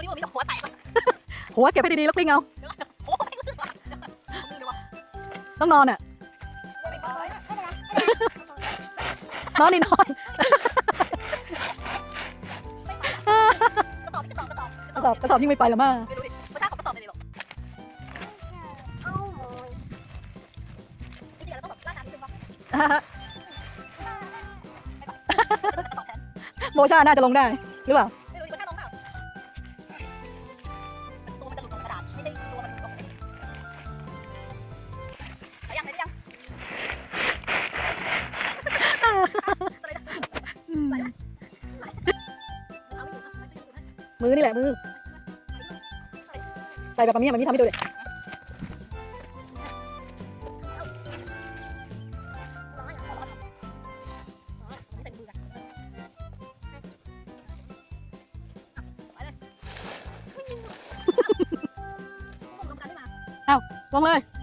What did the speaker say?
มีดูดิว่ามีหัวแตกหัวเก็บให้ดีๆแล้วปิ้งเอาโอ้ยมือเลยวะต้องนอนอะ ไม่ปล่อยนอนนี่นอนกระสอบกระสอบกระสอบกระสอบกระสอบยิ่งไม่ไปละมาไปดูดิกระชาของกระสอบเลยดิลูกไอ้เดี๋ยวเราต้องแบบล่าน้ำนิดนึงวะโมชาน่าจะลงได้ หรือเปล่า มือนี่แหละมือ ใส่แบบนี้มันมีทำให้ดูเลยร้อนร้อนร้อนร้อนเต็มมือกันไปเลยลงกันได้มาลงเลยเ